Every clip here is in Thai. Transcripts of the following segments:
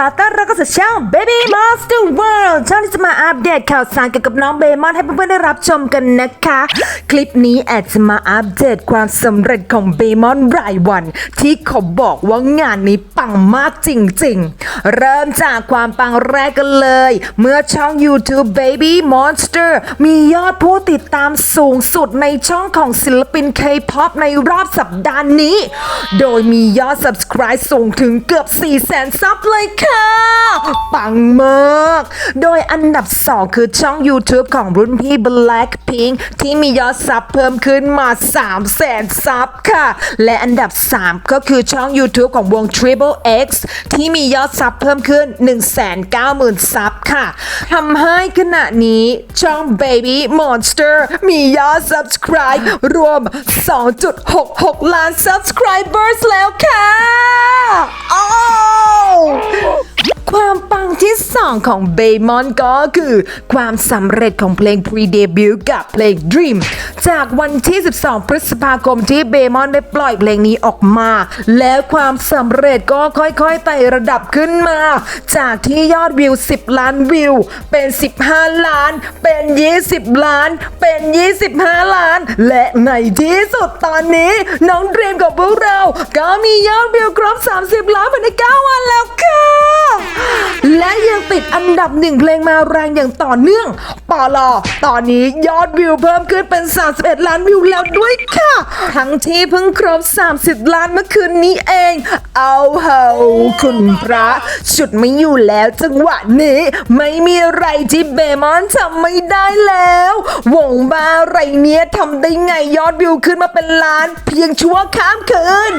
ขอต้อนรับเข้าสู่ช่อง Baby Monster World ช่องที่จะมาอัปเดตข่าวสารเกี่ยวกับน้องเบมอนให้เพื่อนๆได้รับชมกันนะคะ คลิปนี้แอดจะมาอัปเดตความสำเร็จของเบมอนรายวัน ที่เขาบอกว่างานนี้ปังมากจริงๆ เริ่มจากความปังแรกกันเลย เมื่อช่อง YouTube Baby Monster มียอดผู้ติดตามสูงสุดในช่องของศิลปิน K-POP ในรอบสัปดาห์นี้ โดยมียอด subscribe สูงถึงเกือบ4 0 0แสนซับเลยค่ะปังมาก โดยอันดับ 2 คือช่อง YouTube ของรุ่นพี่ Blackpink ที่มียอดซับเพิ่มขึ้นมา3 0 0แสนซับค่ะ และอันดับ 3 ก็คือช่อง YouTube ของวง Triple X ที่มียอดซับเพิ่มขึ้น 190,000ซับค่ะทำให้ขณะนี้ช่อง Baby Monster มียอด subscribe รวม 2.66 ล้าน subscribers แล้วค่ะ ที่ 2 ของเบมอนก็คือ ความสำเร็จของเพลง pre-debut กับเพลง Dream จากวันที่ 12 พฤษภาคมที่เบมอนได้ปล่อยเพลงนี้ออกมา แล้วความสำเร็จก็ค่อยๆไต่ระดับขึ้นมา จากที่ยอดวิว 10 ล้านวิว เป็น 15 ล้าน เป็น 20 ล้าน เป็น 25 ล้าน และในที่สุดตอนนี้น้องเดรีมกับพวกเรา ก็มียอดวิวครบ 30 ล้านภายใน9วันแล้วค่ะ และยังติดอันดับหนึ่งเพลงมาแรงอย่างต่อเนื่องปอลอตอนนี้ยอดวิวเพิ่มขึ้นเป็น 31 ล้านวิวแล้วด้วยค่ะ ทั้งที่เพิ่งครบ 30 ล้านเมื่อคืนนี้เอง เอาเฮาคุณพระฉุดไม่อยู่แล้วจังหวะนี้ไม่มีอะไรที่เบมอนทำไม่ได้แล้ว วงบ้าอะไรเนี้ยทำได้ไงยอดวิวขึ้นมาเป็นล้าน เพียงชั่วข้ามคืน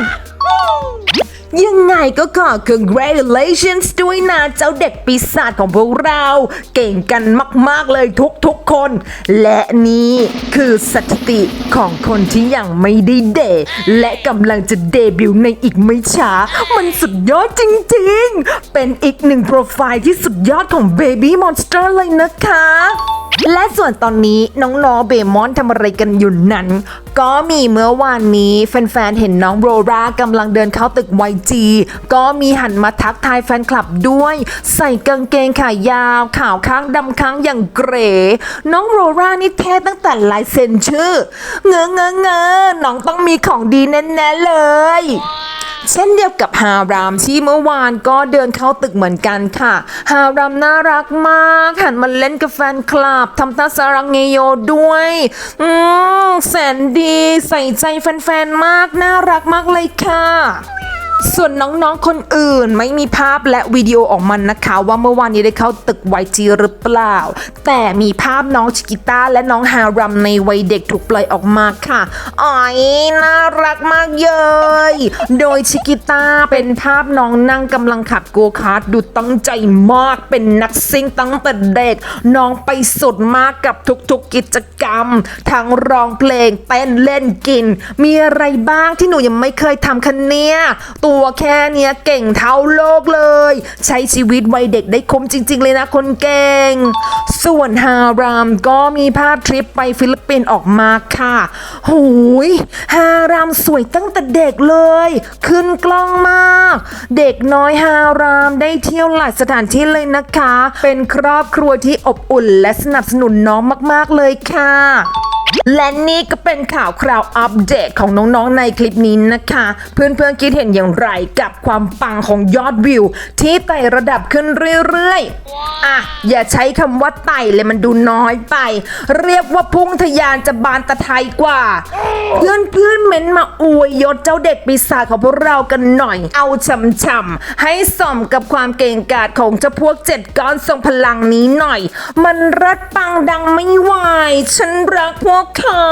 ยังไงก็ขอ congratulations ด้วยนะเจ้าเด็กปีศาจของพวกเรา เก่งกันมาก ๆ เลยทุก ๆ คน และนี่คือสถิติของคนที่ยังไม่ได้เดทและกำลังจะเดบิวต์ในอีกไม่ช้า มันสุดยอดจริง ๆ เป็นอีกหนึ่งโปรไฟล์ที่สุดยอดของ Baby Monster เลยนะคะ และส่วนตอนนี้น้องๆเบมอนทำอะไรกันอยู่นั้น ก็มีเมื่อวานนี้แฟนๆ เห็นน้องโรรากำลังเดินเข้าตึก YG ก็มีหันมาทักทายแฟนคลับด้วย ใส่กางเกงขายาวขาวข้างดำข้างอย่างเกรน้องโรรานี่เท่ตั้งแต่ลายเซ็นชื่อ เงอเงอเงอน้องต้องมีของดีแน่ๆเลย เช่นเดียวกับฮารามที่เมื่อวานก็เดินเข้าตึกเหมือนกันค่ะ ฮารามน่ารักมากหันมาเล่นกับแฟนคลับทำท่าสรังเงโยด้วย อืมแสนดีใส่ใจแฟนๆมาก น่ารักมากเลยค่ะ ส่วนน้องๆ คนอื่นไม่มีภาพและวิดีโอออกมานะคะ ว่าเมื่อวานนี้ได้เข้าตึกไวจีหรือเปล่า แต่มีภาพน้องชิกิต้าและน้องฮารัมในวัยเด็กถูกปล่อยออกมาค่ะอ๋อยน่ารักมากเยยโดยชิกิต้าเป็นภาพน้องนั่งกำลังขับโกคาร์ดดูตั้งใจมากเป็นนักซิ่งตั้งแต่เด็ก น้องไปสุดมากกับทุกๆกิจกรรม ทั้งร้องเพลงเต้นเล่นกิน มีอะไรบ้างที่หนูยังไม่เคยทำคันเนี่ยตััวแค่เนี้ยเก่งเท่าโลกเลย ใช้ชีวิตวัยเด็กได้คุ้มจริง ๆ เลยนะคนเก่ง ส่วนฮารามก็มีภาพทริปไปฟิลิปปินส์ออกมาค่ะหูยฮารามสวยตั้งแต่เด็กเลย ขึ้นกล้องมาก เด็กน้อยฮารามได้เที่ยวหลายสถานที่เลยนะคะ เป็นครอบครัวที่อบอุ่นและสนับสนุนน้องมาก ๆ เลยค่ะ และนี่ก็เป็นข่าวคราวอัปเดตของน้องๆในคลิปนี้นะคะ เพื่อนๆคิดเห็นอย่างไรกับความปังของยอดวิว ที่ไต่ระดับขึ้นเรื่อยๆ อะ อย่าใช้คำว่าไต่เลยมันดูน้อยไป เรียกว่าพุ่งทะยานจะบานตะไทยกว่า เพื่อนๆเม้นมาอวยยศเจ้าเด็กปีศาจของพวกเรากันหน่อย เอาช่ำๆให้สมกับความเก่งกาจของเจ้าพวกเจ็ดก้อนทรงพลังนี้หน่อย มันรัดปังดังไม่ไหวฉันรักพวกเขา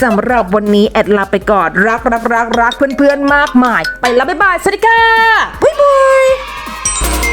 สำหรับวันนี้แอดลาไปก่อนรักรักรักรักเพื่อนๆมากมาย ไปแล้วบ๊ายบายสวัสดีค่ะบ๊ายบาย